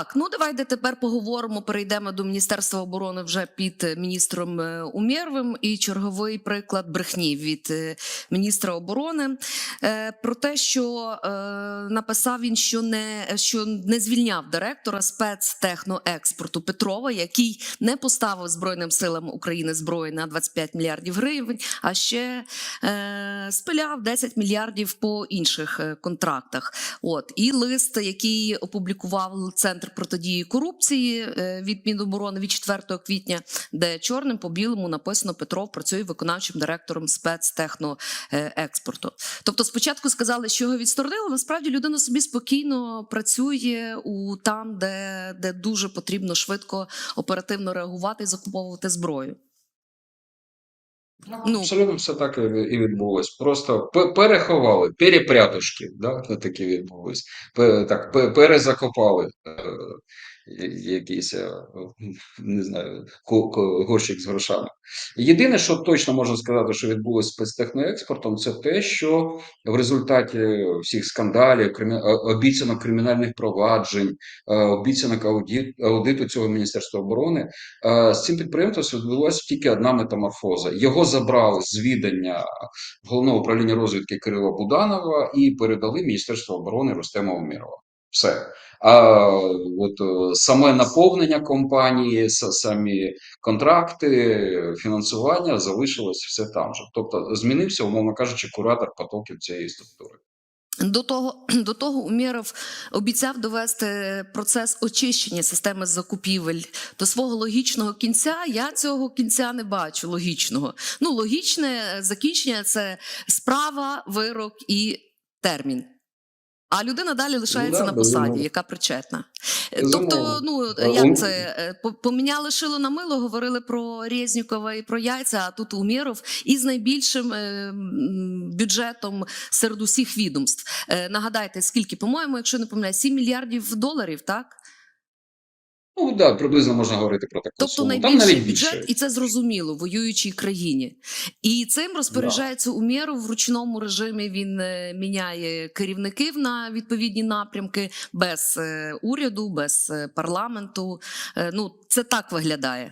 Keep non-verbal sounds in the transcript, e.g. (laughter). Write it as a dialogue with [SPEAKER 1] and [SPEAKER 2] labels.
[SPEAKER 1] Так, ну давайте тепер поговоримо. Перейдемо до Міністерства оборони вже під е, міністром е, Умєрвим. І черговий приклад брехні від е, міністра оборони про те, що написав він, що не що не звільняв директора спецтехноекспорту Петрова, який не поставив збройним силам України зброї на 25 мільярдів гривень, а ще спиляв 10 мільярдів по інших контрактах. От і лист, який опублікував центр протидії корупції е, від Міноборони від 4 квітня, де чорним по білому написано Петров працює виконавчим директором спецтехноекспорту. Тобто, спочатку сказали, що його відсторонили. Насправді людина собі спокійно працює у там, де, де дуже потрібно швидко оперативно реагувати і закуповувати зброю. Ну.
[SPEAKER 2] Абсолютно все так і відбулось. Просто переховали, перепрятушки, да, такі відбулись. Так, перезакопали е, якийсь, е, не знаю, горщик з грошами. Єдине, що точно можна сказати, що відбулося з спецтехноекспортом, це те, що в результаті всіх скандалів, кримі- обіцянок кримінальних проваджень, е, обіцянок аудит, аудиту цього Міністерства оборони, Е, З цим підприємством відбулася тільки одна метаморфоза. Його забрали з відання головного управління розвідки Кирила Буданова і передали Міністерству оборони Рустема Умірова. Все. А от е, саме наповнення компанії, самі контракти, фінансування залишилось все там же. Тобто змінився, умовно кажучи, куратор потоків цієї структури.
[SPEAKER 1] До того (clears throat) до того Умєров обіцяв довести процес очищення системи закупівель до свого логічного кінця. Я цього кінця не бачу. Логічного. Ну логічне закінчення це справа, вирок і термін. А людина далі лишається
[SPEAKER 2] да,
[SPEAKER 1] на посаді,
[SPEAKER 2] безумовно.
[SPEAKER 1] яка причетна.
[SPEAKER 2] Безумовно.
[SPEAKER 1] Тобто, ну як це е, поміняли шило на мило, говорили про Резнікова і про яйця. А тут Умєров із найбільшим е, бюджетом серед усіх відомств. Е, Нагадайте, скільки, по-моєму, якщо не помиляю, 7 мільярдів доларів, так?
[SPEAKER 2] Ну да, приблизно можна говорити про таку
[SPEAKER 1] Тобто
[SPEAKER 2] суму. Там
[SPEAKER 1] найбільший
[SPEAKER 2] більше.
[SPEAKER 1] бюджет, і це зрозуміло в воюючій країні. І цим розпоряджається Умєров в ручному режимі. Він е, міняє керівників на відповідні напрямки без е, уряду, без е, парламенту. Ну, це так виглядає.